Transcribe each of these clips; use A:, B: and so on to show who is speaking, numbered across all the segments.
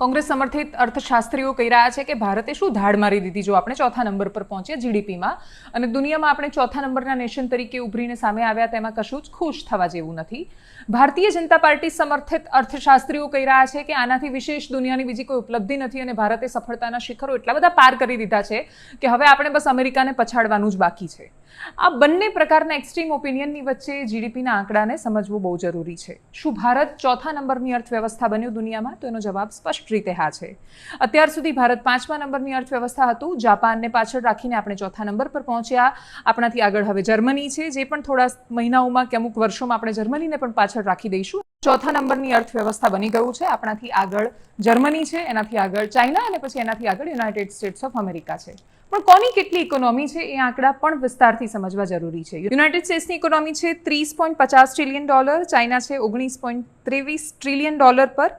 A: કોંગ્રેસ સમર્થિત અર્થશાસ્ત્રીઓ કહી રહ્યા છે કે ભારતે શું ધાડ મારી દીધી જો આપણે ચોથા નંબર પર પહોંચીએ જીડીપીમાં? અને દુનિયામાં આપણે ચોથા નંબરના નેશન તરીકે ઉભરીને સામે આવ્યા તેમાં કશું જ ખુશ થવા જેવું નથી. ભારતીય જનતા પાર્ટી સમર્થિત અર્થશાસ્ત્રીઓ કહી રહ્યા છે કે આનાથી વિશેષ દુનિયાની બીજી કોઈ ઉપલબ્ધિ નથી અને ભારતે સફળતાના શિખરો એટલા બધા પાર કરી દીધા છે કે હવે આપણે બસ અમેરિકાને પછાડવાનું જ બાકી છે. આ બંને પ્રકારના એક્સ્ટ્રીમ ઓપિનિયનની વચ્ચે જીડીપીના આંકડાને સમજવું બહુ જરૂરી છે. શું ભારત ચોથા નંબરની અર્થવ્યવસ્થા બન્યું દુનિયામાં? તો એનો જવાબ સ્પષ્ટ રીતે હા છે. અત્યાર સુધી ભારત પાંચમા નંબરની અર્થવ્યવસ્થા હતું. જાપાનને પાછળ રાખીને આપણે ચોથા નંબર પર પહોંચ્યા. આપણાથી આગળ હવે જર્મની છે. જે પણ થોડા મહિનાઓમાં કે અમુક વર્ષોમાં આપણે જર્મનીને પણ પાછળ રાખી દઈશું. ચોથા નંબરની અર્થવ્યવસ્થા બની ગયું છે. આપણાથી આગળ જર્મની છે, એનાથી આગળ ચાઇના અને પછી એનાથી આગળ યુનાઇટેડ સ્ટેટ્સ ઓફ અમેરિકા છે. પણ કોની કેટલી ઇકોનોમી છે એ આંકડા પણ વિસ્તારથી સમજવા જરૂરી છે. યુનાઇટેડ સ્ટેટ્સની ઇકોનોમી છે ત્રીસ પોઈન્ટ પચાસ ટ્રિલિયન ડોલર ચાઇના છે ઓગણીસ પોઈન્ટ ત્રેવીસ ટ્રિલિયન ડોલર પર,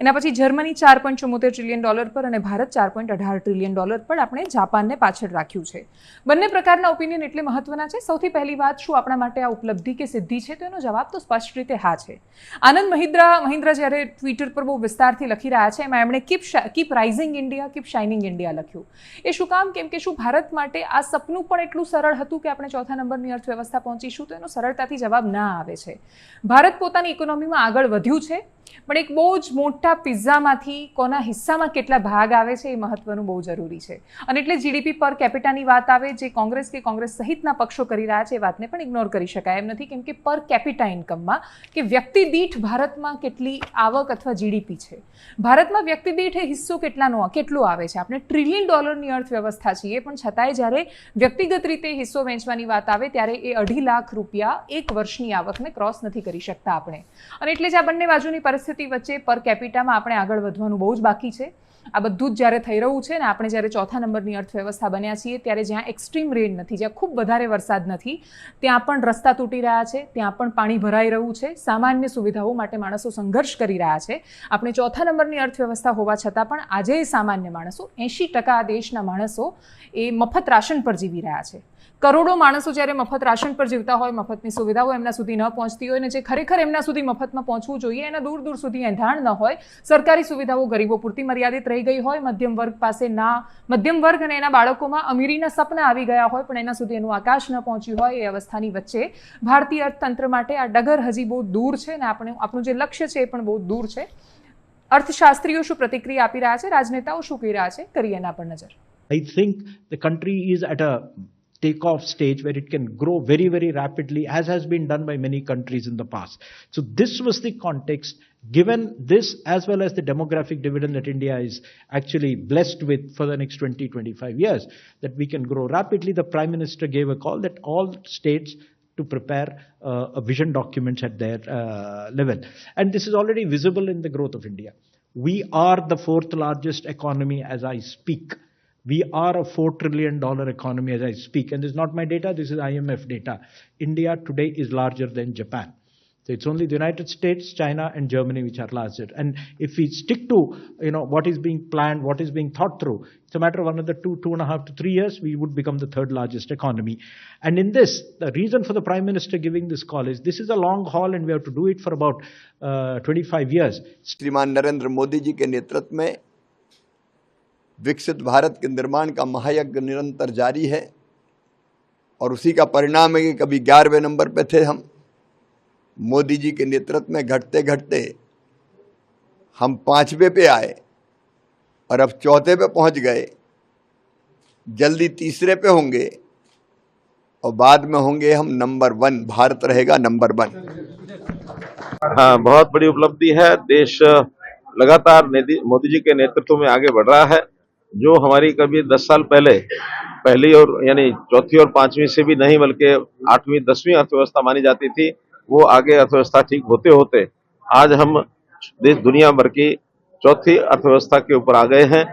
A: એના પછી જર્મની ચાર પોઈન્ટ ચુમ્મોતેર ટ્રિલિયન ડોલર પર અને ભારત ચાર પોઈન્ટ અઢાર ટ્રિલિયન ડોલર પર આપણે જાપાનને પાછળ રાખ્યું છે. બંને પ્રકારના ઓપિનિયન એટલે મહત્વના છે. સૌથી પહેલી વાત શું આપણા માટે આ ઉપલબ્ધિ કે સિદ્ધિ છે? તો એનો જવાબ તો સ્પષ્ટ રીતે હા છે. આનંદ મહિન્દ્રા મહિન્દ્રા જ્યારે ટ્વિટર પર બહુ વિસ્તારથી લખી રહ્યા છે, એમાં એમણે keep keep rising India keep shining India લખ્યું. એ શું કામ? કેમ કે શું ભારત માટે આ સપનું પણ એટલું સરળ હતું કે આપણે ચોથા નંબરની અર્થવ્યવસ્થા પહોંચીશું? તો એનો સરળતાથી જવાબ ના આવે છે. ભારત પોતાની ઇકોનોમીમાં આગળ વધ્યું છે. પણ એક બહુ જ મોટા પિઝામાંથી કોના હિસ્સામાં કેટલા ભાગ આવે છે એ મહત્વનું બહુ જરૂરી છે. અને એટલે જીડીપી પર કેપિટાની વાત આવે, જે કોંગ્રેસ કે કોંગ્રેસ સહિતના પક્ષો કરી રહ્યા છે એ વાતને પણ ઇગ્નોર કરી શકાય. એમ નથી કેમ કે પર કેપિટા ઇન્કમમાં કે વ્યક્તિ દીઠ ભારતમાં કેટલી આવક અથવા જીડીપી છે. ભારતમાં વ્યક્તિ દીઠ હિસ્સો કેટલાનો, કેટલો આવે છે? આપણે ટ્રિલિયન ડોલરની અર્થવ્યવસ્થા છીએ, પણ છતાંય જ્યારે વ્યક્તિગત રીતે હિસ્સો વેચવાની વાત આવે, ત્યારે એ અઢી લાખ રૂપિયા એક વર્ષની આવકને ક્રોસ નથી કરી શકતા આપણે. અને એટલે જ આ બંને બાજુની પરિસ્થિતિ વચ્ચે પર કેપિટામાં આપણે આગળ વધવાનું બહુ જ બાકી છે. આ બધું જ જ્યારે થઈ રહ્યું છે ને આપણે જ્યારે ચોથા નંબરની અર્થવ્યવસ્થા બન્યા છીએ ત્યારે જ્યાં એક્સ્ટ્રીમ રેન નથી, જ્યાં ખૂબ વધારે વરસાદ નથી, ત્યાં પણ રસ્તા તૂટી રહ્યા છે, ત્યાં પણ પાણી ભરાઈ રહ્યું છે, સામાન્ય સુવિધાઓ માટે માણસો સંઘર્ષ કરી રહ્યા છે. આપણે ચોથા નંબરની અર્થવ્યવસ્થા હોવા છતાં પણ આજે સામાન્ય માણસો એંશી ટકા દેશના માણસો એ મફત રાશન પર જીવી રહ્યા છે. કરોડો માણસો જ્યારે મફત રાશન પર જીવતા હોય, મફતની સુવિધાઓ એમના સુધી ન પહોંચતી હોય અને જે ખરેખર એમના સુધી મફતમાં પહોંચવું જોઈએ, એના દૂર દૂર સુધી એંધાણ ન હોય. સરકારી સુવિધાઓ ગરીબો પૂરતી મર્યાદિત રહી ગઈ હોય. મધ્યમ વર્ગ પાસે ના મધ્યમ વર્ગ અને એના બાળકોમાં અમીરીના સપના આવી ગયા હોય, પણ એના સુધી એનું આકાશ ન પહોંચ્યું હોય એ અવસ્થાની વચ્ચે ભારતીય અર્થતંત્ર માટે આ ડગર હજી બહુ દૂર છે અને આપણે, આપણું જે લક્ષ્ય છે એ પણ બહુ દૂર છે. અર્થશાસ્ત્રીઓ શું પ્રતિક્રિયા આપી રહ્યા છે? રાજનેતાઓ શું કહી રહ્યા છે? કરીએ એના પર નજર.
B: I think the country is at a takeoff stage where it can grow very, very rapidly, as has been done by many countries in the past. So, this was the context. Given this, as well as the demographic dividend that India is actually blessed with for the next 20, 25 years, that we can grow rapidly, the Prime Minister gave a call that all states to prepare uh, a vision documents at their uh, level. And this is already visible in the growth of India. We are the fourth largest economy as I speak. We are a $4 trillion economy as I speak. And this is not my data, this is IMF data. India today is larger than Japan. So it's only the United States, China, and Germany which are larger. And if we stick to you know what is being planned, what is being thought through, it's a matter of another two, two and a half to three years, we would become the third largest economy. And in this, the reason for the Prime Minister giving this call is this is a long haul and we have to do it for about uh, 25 years.
C: श्रीमान नरेंद्र मोदी जी के नेतृत्व में विकसित भारत के निर्माण का महायज्ञ निरंतर जारी है और उसी का परिणाम है कि कभी ग्यारहवें नंबर पे थे हम। मोदी जी के नेतृत्व में घटते घटते हम पांचवे पे आए और अब चौथे पे पहुँच गए। जल्दी तीसरे पे होंगे और बाद में होंगे हम नंबर वन। भारत रहेगा नंबर वन।
D: हाँ बहुत बड़ी उपलब्धि है। देश लगातार मोदी जी के नेतृत्व में आगे बढ़ रहा है। जो हमारी कभी दस साल पहले, पहली और, यानी चौथी और पांचवी से भी नहीं, बल्कि आठवीं, दसवीं अर्थव्यवस्था मानी जाती थी, वो आगे अर्थव्यवस्था ठीक होते होते आज हम देश, दुनिया भर की चौथी अर्थव्यवस्था के ऊपर आ गए हैं।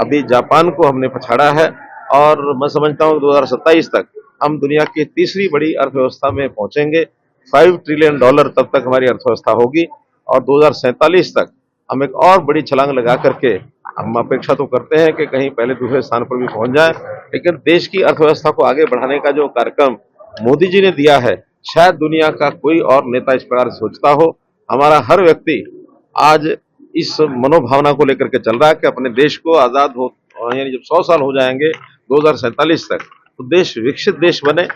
D: अभी जापान को हमने पछाड़ा है और मैं समझता हूँ 2027 तक हम दुनिया की तीसरी बड़ी अर्थव्यवस्था में पहुँचेंगे। फाइव ट्रिलियन डॉलर तब तक हमारी अर्थव्यवस्था होगी और 2047 तक हम एक और बड़ी छलांग लगा करके हम अपेक्षा तो करते हैं कि कहीं पहले दूसरे स्थान पर भी पहुँच जाए, लेकिन देश की अर्थव्यवस्था को आगे बढ़ाने का जो कार्यक्रम मोदी जी ने दिया है, शायद दुनिया का कोई और नेता इस प्रकार सोचता हो। हमारा हर व्यक्ति आज इस मनोभावना को लेकर के चल रहा है कि अपने देश को आज़ाद हो, यानी जब सौ साल हो जाएँगे, दो तक तो देश विकसित देश बने